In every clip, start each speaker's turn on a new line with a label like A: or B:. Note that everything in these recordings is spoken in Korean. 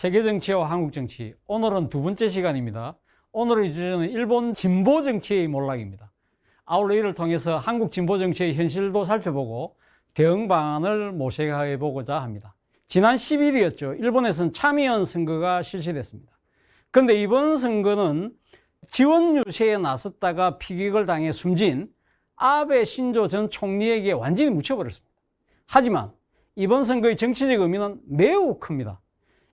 A: 세계 정치와 한국 정치. 오늘은 두 번째 시간입니다. 오늘의 주제는 일본 진보 정치의 몰락입니다. 아울러 이를 통해서 한국 진보 정치의 현실도 살펴보고 대응 방안을 모색해 보고자 합니다. 지난 10일이었죠. 일본에서는 참의원 선거가 실시됐습니다. 그런데 이번 선거는 지원 유세에 나섰다가 피격을 당해 숨진 아베 신조 전 총리에게 완전히 묻혀버렸습니다. 하지만 이번 선거의 정치적 의미는 매우 큽니다.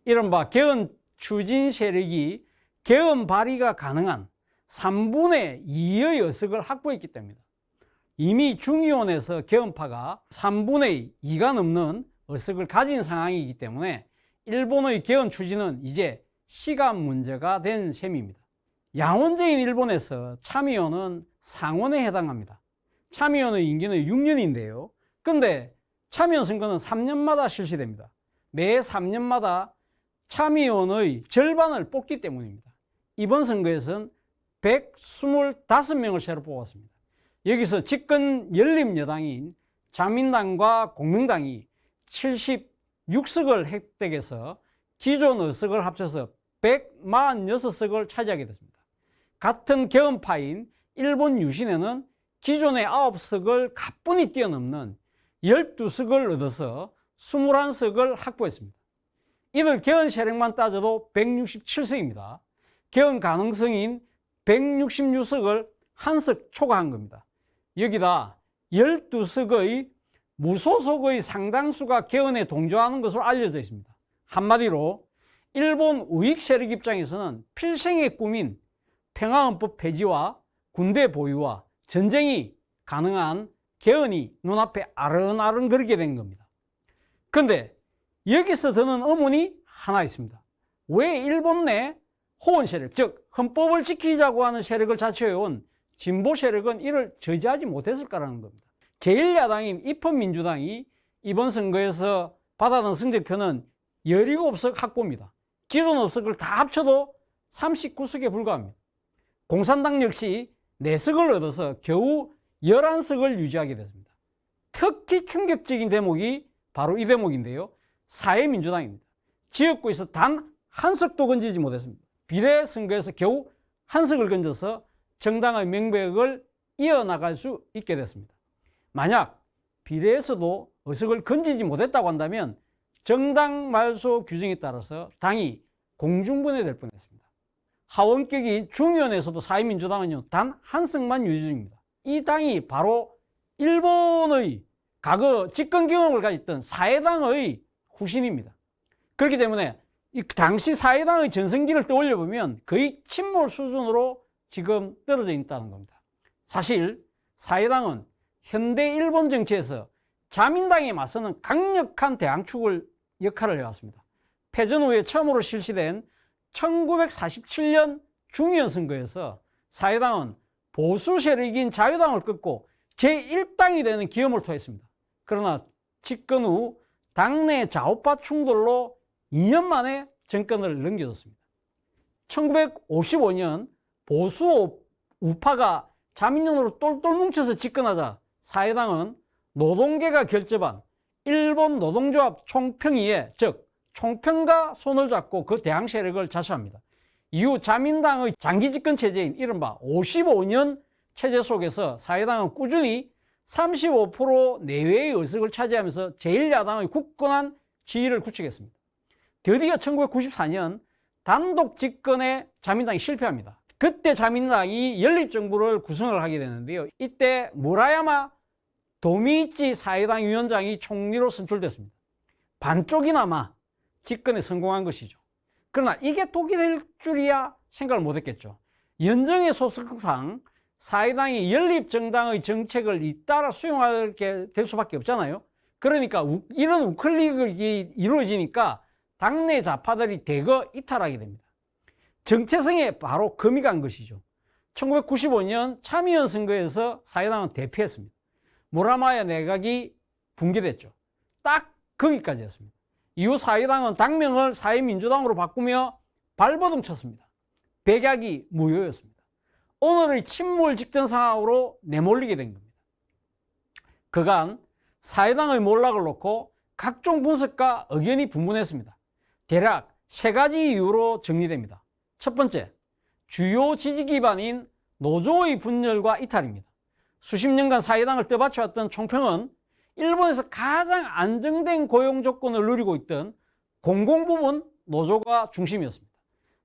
A: 이른바 개헌 추진 세력이 개헌 발의가 가능한 3분의 2의 의석을 확보했기 때문입니다. 이미 중의원에서 개헌파가 3분의 2가 넘는 의석을 가진 상황이기 때문에 일본의 개헌 추진은 이제 시간 문제가 된 셈입니다. 양원적인 일본에서 참의원은 상원에 해당합니다. 참의원의 임기는 6년인데요. 근데 참의원 선거는 3년마다 실시됩니다. 매 3년마다 참의원의 절반을 뽑기 때문입니다. 이번 선거에서는 125명을 새로 뽑았습니다. 여기서 집권 연립여당인 자민당과 공명당이 76석을 획득해서 기존 의석을 합쳐서 146석을 차지하게 됐습니다. 같은 개헌파인 일본 유신에는 기존의 9석을 가뿐히 뛰어넘는 12석을 얻어서 21석을 확보했습니다. 이들 개헌 세력만 따져도 167석입니다. 개헌 가능성인 166석을 한 석 초과한 겁니다. 여기다 12석의 무소속의 상당수가 개헌에 동조하는 것으로 알려져 있습니다. 한마디로 일본 우익 세력 입장에서는 필생의 꿈인 평화헌법 폐지와 군대 보유와 전쟁이 가능한 개헌이 눈앞에 아른아른거리게 된 겁니다. 그런데 여기서 드는 의문이 하나 있습니다. 왜 일본 내 호원 세력, 즉 헌법을 지키자고 하는 세력을 자처해온 진보 세력은 이를 저지하지 못했을까라는 겁니다. 제1야당인 입헌민주당이 이번 선거에서 받아든 성적표는 17석 확보입니다. 기존 의석을 다 합쳐도 39석에 불과합니다. 공산당 역시 4석을 얻어서 겨우 11석을 유지하게 됐습니다. 특히 충격적인 대목이 바로 이 대목인데요. 사회민주당입니다. 지역구에서 단한 석도 건지지 못했습니다. 비례선거에서 겨우 한 석을 건져서 정당의 명백을 이어나갈 수 있게 됐습니다. 만약 비례에서도 의석을 건지지 못했다고 한다면 정당 말소 규정에 따라서 당이 공중분해될 뻔했습니다. 하원격인 중의원에서도 사회민주당은요 단 한 석만 유지 중입니다. 이 당이 바로 일본의 과거 집권 경험을 가졌던 사회당의 후신입니다. 그렇기 때문에 이 당시 사회당의 전성기를 떠올려 보면 거의 침몰 수준으로 지금 떨어져 있다는 겁니다. 사실 사회당은 현대 일본 정치에서 자민당에 맞서는 강력한 대항축을 역할을 해왔습니다. 패전 후에 처음으로 실시된 1947년 중의원 선거에서 사회당은 보수 세력인 자유당을 꺾고 제1당이 되는 기염을 토했습니다. 그러나 집권 후 당내 좌우파 충돌로 2년 만에 정권을 넘겨줬습니다. 1955년 보수 우파가 자민련으로 똘똘 뭉쳐서 집권하자 사회당은 노동계가 결집한 일본 노동조합 총평의회 즉 총평과 손을 잡고 그 대항 세력을 자처합니다. 이후 자민당의 장기 집권 체제인 이른바 55년 체제 속에서 사회당은 꾸준히 35% 내외의 의석을 차지하면서 제1야당의 굳건한 지위를 구축했습니다. 드디어 1994년 단독 집권에 자민당이 실패합니다. 그때 자민당이 연립정부를 구성을 하게 되는데요. 이때 무라야마 도미치 사회당 위원장이 총리로 선출됐습니다. 반쪽이나마 집권에 성공한 것이죠. 그러나 이게 독이 될 줄이야 생각을 못했겠죠. 연정의 소속상 사회당이 연립정당의 정책을 잇따라 수용하게 될 수밖에 없잖아요. 그러니까 우, 이런 우클릭이 이루어지니까 당내 좌파들이 대거 이탈하게 됩니다. 정체성에 바로 금이 간 것이죠. 1995년 참의원 선거에서 사회당은 대피했습니다. 무라마야 내각이 붕괴됐죠. 딱 거기까지였습니다. 이후 사회당은 당명을 사회민주당으로 바꾸며 발버둥 쳤습니다. 백약이 무효였습니다. 오늘의 침몰 직전 상황으로 내몰리게 된 겁니다. 그간 사회당의 몰락을 놓고 각종 분석과 의견이 분분했습니다. 대략 세 가지 이유로 정리됩니다. 첫 번째, 주요 지지 기반인 노조의 분열과 이탈입니다. 수십 년간 사회당을 떠받쳐왔던 총평은 일본에서 가장 안정된 고용 조건을 누리고 있던 공공부문 노조가 중심이었습니다.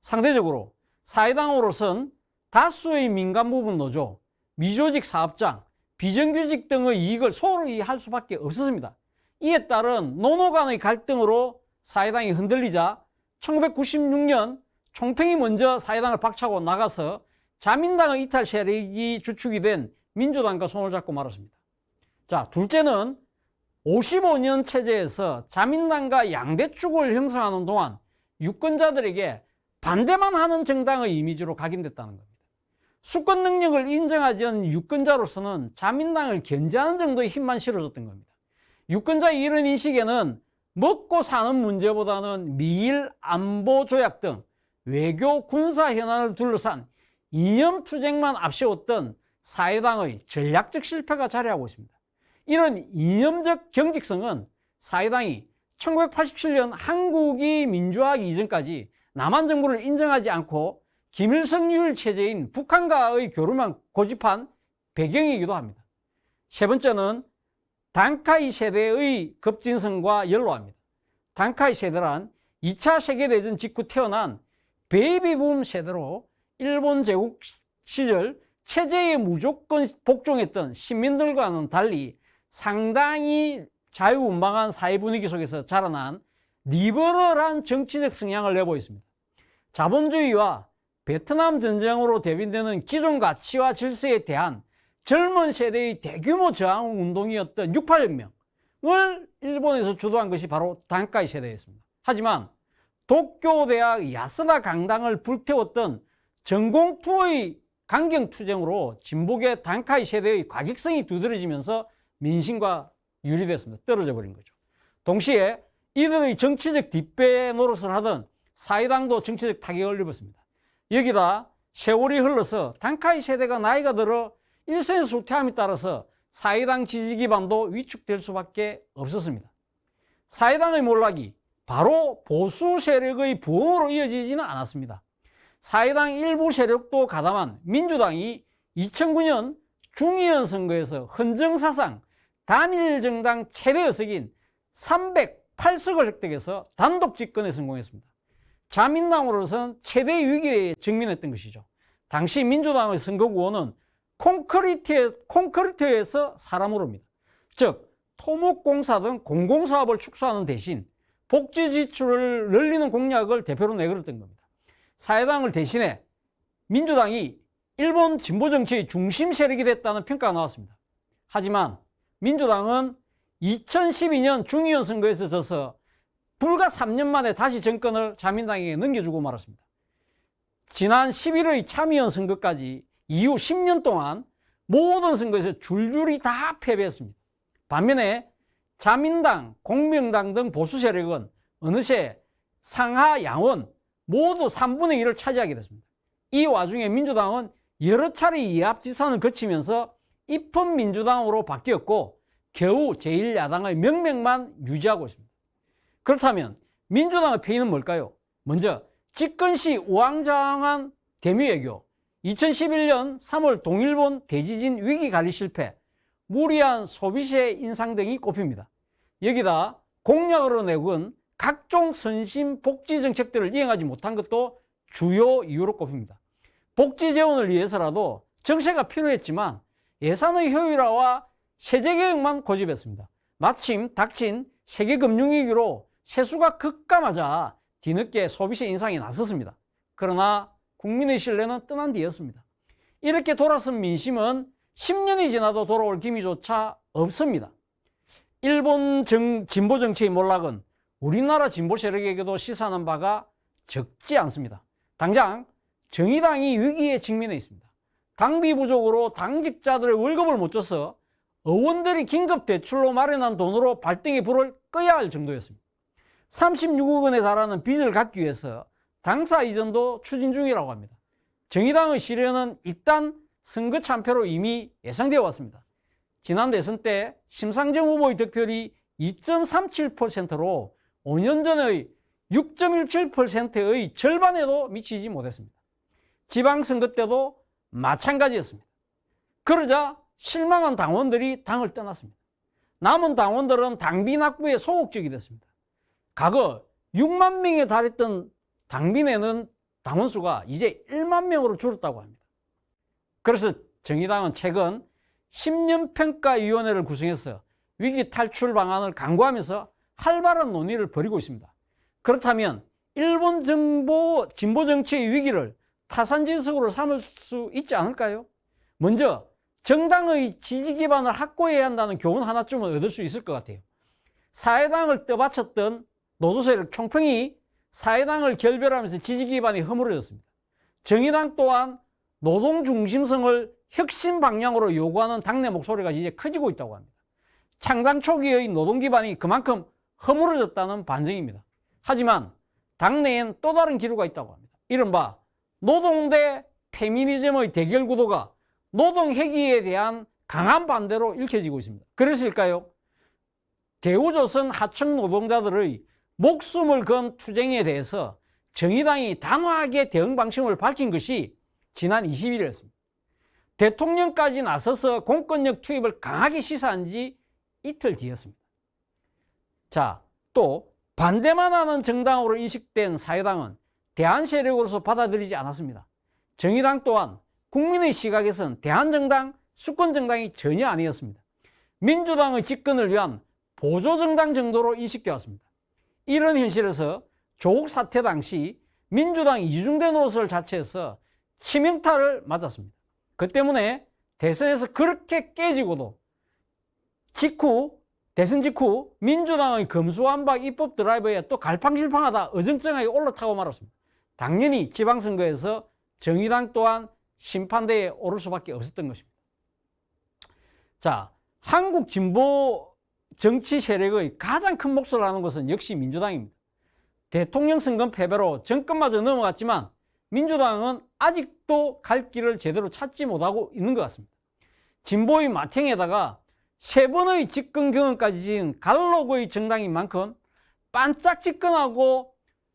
A: 상대적으로 사회당으로선 다수의 민간부문 노조, 미조직 사업장, 비정규직 등의 이익을 소홀히 할 수밖에 없었습니다. 이에 따른 노노 간의 갈등으로 사회당이 흔들리자 1996년 총평이 먼저 사회당을 박차고 나가서 자민당의 이탈 세력이 주축이 된 민주당과 손을 잡고 말았습니다. 자, 둘째는 55년 체제에서 자민당과 양대축을 형성하는 동안 유권자들에게 반대만 하는 정당의 이미지로 각인됐다는 겁니다. 수권 능력을 인정하지 않은 유권자로서는 자민당을 견제하는 정도의 힘만 실어줬던 겁니다. 유권자의 이런 인식에는 먹고 사는 문제보다는 미일 안보 조약 등 외교 군사 현안을 둘러싼 이념 투쟁만 앞세웠던 사회당의 전략적 실패가 자리하고 있습니다. 이런 이념적 경직성은 사회당이 1987년 한국이 민주화하기 이전까지 남한 정부를 인정하지 않고 김일성률 체제인 북한과의 교류만 고집한 배경이기도 합니다. 세 번째는 단카이 세대의 급진성과 연로합니다. 단카이 세대란 2차 세계대전 직후 태어난 베이비붐 세대로 일본 제국 시절 체제에 무조건 복종했던 시민들과는 달리 상당히 자유분방한 사회 분위기 속에서 자라난 리버럴한 정치적 성향을 내고 있습니다. 자본주의와 베트남 전쟁으로 대변되는 기존 가치와 질서에 대한 젊은 세대의 대규모 저항 운동이었던 68혁명을 일본에서 주도한 것이 바로 단카이 세대였습니다. 하지만 도쿄대학 야스다 강당을 불태웠던 전공투의 강경투쟁으로 진복의 단카이 세대의 과격성이 두드러지면서 민심과 유리됐습니다. 떨어져 버린 거죠. 동시에 이들의 정치적 뒷배 노릇을 하던 사회당도 정치적 타격을 입었습니다. 여기다 세월이 흘러서 단카이 세대가 나이가 들어 일선에서 후퇴함에 따라서 사회당 지지 기반도 위축될 수밖에 없었습니다. 사회당의 몰락이 바로 보수 세력의 부흥으로 이어지지는 않았습니다. 사회당 일부 세력도 가담한 민주당이 2009년 중의원 선거에서 헌정사상 단일 정당 최대 의석인 308석을 획득해서 단독 집권에 성공했습니다. 자민당으로서는 최대 위기에 직면했던 것이죠. 당시 민주당의 선거구호는 콘크리트에, 콘크리트에서 사람으로입니다. 즉, 토목공사 등 공공사업을 축소하는 대신 복지 지출을 늘리는 공약을 대표로 내걸었던 겁니다. 사회당을 대신해 민주당이 일본 진보 정치의 중심 세력이 됐다는 평가가 나왔습니다. 하지만 민주당은 2012년 중의원 선거에서 져서 불과 3년 만에 다시 정권을 자민당에게 넘겨주고 말았습니다. 지난 11월 참의원 선거까지 이후 10년 동안 모든 선거에서 줄줄이 다 패배했습니다. 반면에 자민당, 공명당 등 보수 세력은 어느새 상하 양원 모두 3분의 1을 차지하게 됐습니다. 이 와중에 민주당은 여러 차례 이합지산을 거치면서 입헌민주당으로 바뀌었고 겨우 제1야당의 명맥만 유지하고 있습니다. 그렇다면 민주당의 폐인은 뭘까요? 먼저 집권 시 우왕좌왕한 대미외교, 2011년 3월 동일본 대지진 위기 관리 실패, 무리한 소비세 인상 등이 꼽힙니다. 여기다 공약으로 내건 각종 선심 복지 정책들을 이행하지 못한 것도 주요 이유로 꼽힙니다. 복지 재원을 위해서라도 정세가 필요했지만 예산의 효율화와 세제 개혁만 고집했습니다. 마침 닥친 세계 금융위기로 세수가 급감하자 뒤늦게 소비세 인상이 나섰습니다. 그러나 국민의 신뢰는 떠난 뒤였습니다. 이렇게 돌아선 민심은 10년이 지나도 돌아올 기미조차 없습니다. 일본 정, 진보 정치의 몰락은 우리나라 진보 세력에게도 시사하는 바가 적지 않습니다. 당장 정의당이 위기에 직면해 있습니다. 당비 부족으로 당직자들의 월급을 못 줘서 의원들이 긴급 대출로 마련한 돈으로 발등에 불을 꺼야 할 정도였습니다. 36억 원에 달하는 빚을 갚기 위해서 당사 이전도 추진 중이라고 합니다. 정의당의 실현은 일단 선거 참패로 이미 예상되어 왔습니다. 지난 대선 때 심상정 후보의 득표율이 2.37%로 5년 전의 6.17%의 절반에도 미치지 못했습니다. 지방선거 때도 마찬가지였습니다. 그러자 실망한 당원들이 당을 떠났습니다. 남은 당원들은 당비 납부에 소극적이 됐습니다. 과거 6만 명에 달했던 당민회는 당원 수가 이제 1만 명으로 줄었다고 합니다. 그래서 정의당은 최근 10년 평가위원회를 구성해서 위기 탈출 방안을 강구하면서 활발한 논의를 벌이고 있습니다. 그렇다면 일본 정보 진보 정치의 위기를 타산지석으로 삼을 수 있지 않을까요? 먼저 정당의 지지 기반을 확고해야 한다는 교훈 하나쯤은 얻을 수 있을 것 같아요. 사회당을 떠받쳤던 노조세력 총평이 사회당을 결별하면서 지지 기반이 허물어졌습니다. 정의당 또한 노동 중심성을 혁신 방향으로 요구하는 당내 목소리가 이제 커지고 있다고 합니다. 창당 초기의 노동 기반이 그만큼 허물어졌다는 반증입니다. 하지만 당내엔 또 다른 기류가 있다고 합니다. 이른바 노동 대 페미니즘의 대결 구도가 노동 회기에 대한 강한 반대로 읽혀지고 있습니다. 그랬을까요? 대우조선 하청 노동자들의 목숨을 건 투쟁에 대해서 정의당이 단호하게 대응 방침을 밝힌 것이 지난 20일이었습니다. 대통령까지 나서서 공권력 투입을 강하게 시사한 지 이틀 뒤였습니다. 자, 또 반대만 하는 정당으로 인식된 사회당은 대한 세력으로서 받아들이지 않았습니다. 정의당 또한 국민의 시각에선 대한정당, 수권정당이 전혀 아니었습니다. 민주당의 집권을 위한 보조정당 정도로 인식되었습니다. 이런 현실에서 조국 사태 당시 민주당 이중대 노릇을 자체해서 치명타를 맞았습니다. 그 때문에 대선에서 그렇게 깨지고도 직후 대선 직후 민주당의 검수완박 입법 드라이버에 또 갈팡질팡하다 어정쩡하게 올라타고 말았습니다. 당연히 지방선거에서 정의당 또한 심판대에 오를 수밖에 없었던 것입니다. 자, 한국 진보 정치 세력의 가장 큰 몫을 하는 것은 역시 민주당입니다. 대통령 선거 패배로 정권마저 넘어갔지만 민주당은 아직도 갈 길을 제대로 찾지 못하고 있는 것 같습니다. 진보의 마탱에다가 세 번의 집권 경험까지 지은 갈록의 정당인 만큼 반짝 집권하고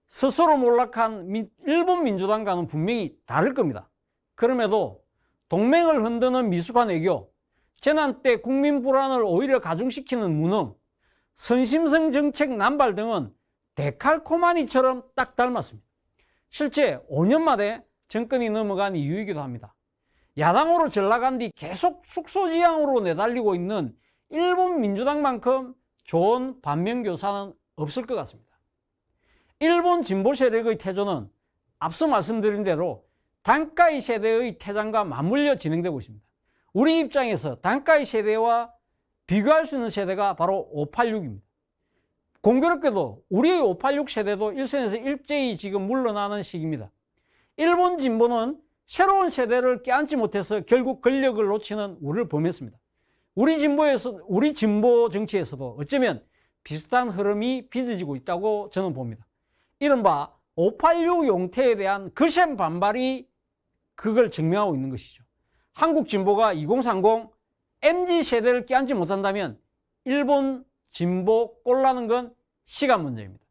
A: 스스로 몰락한 민- 일본 민주당과는 분명히 다를 겁니다. 그럼에도 동맹을 흔드는 미숙한 외교, 재난 때 국민 불안을 오히려 가중시키는 무능, 선심성 정책 남발 등은 데칼코마니처럼 딱 닮았습니다. 실제 5년 만에 정권이 넘어간 이유이기도 합니다. 야당으로 전락한 뒤 계속 숙소지향으로 내달리고 있는 일본 민주당만큼 좋은 반면교사는 없을 것 같습니다. 일본 진보 세력의 태조는 앞서 말씀드린 대로 단가의 세대의 퇴장과 맞물려 진행되고 있습니다. 우리 입장에서 단가의 세대와 비교할 수 있는 세대가 바로 586입니다. 공교롭게도 우리의 586 세대도 일선에서 일제히 지금 물러나는 시기입니다. 일본 진보는 새로운 세대를 깨안지 못해서 결국 권력을 놓치는 우리를 범했습니다. 우리 진보에서 우리 진보 정치에서도 어쩌면 비슷한 흐름이 빚어지고 있다고 저는 봅니다. 이른바 586 용태에 대한 거센 반발이 그걸 증명하고 있는 것이죠. 한국 진보가 2030 MZ 세대를 깨안지 못한다면 일본 진보 꼴라는 건 시간 문제입니다.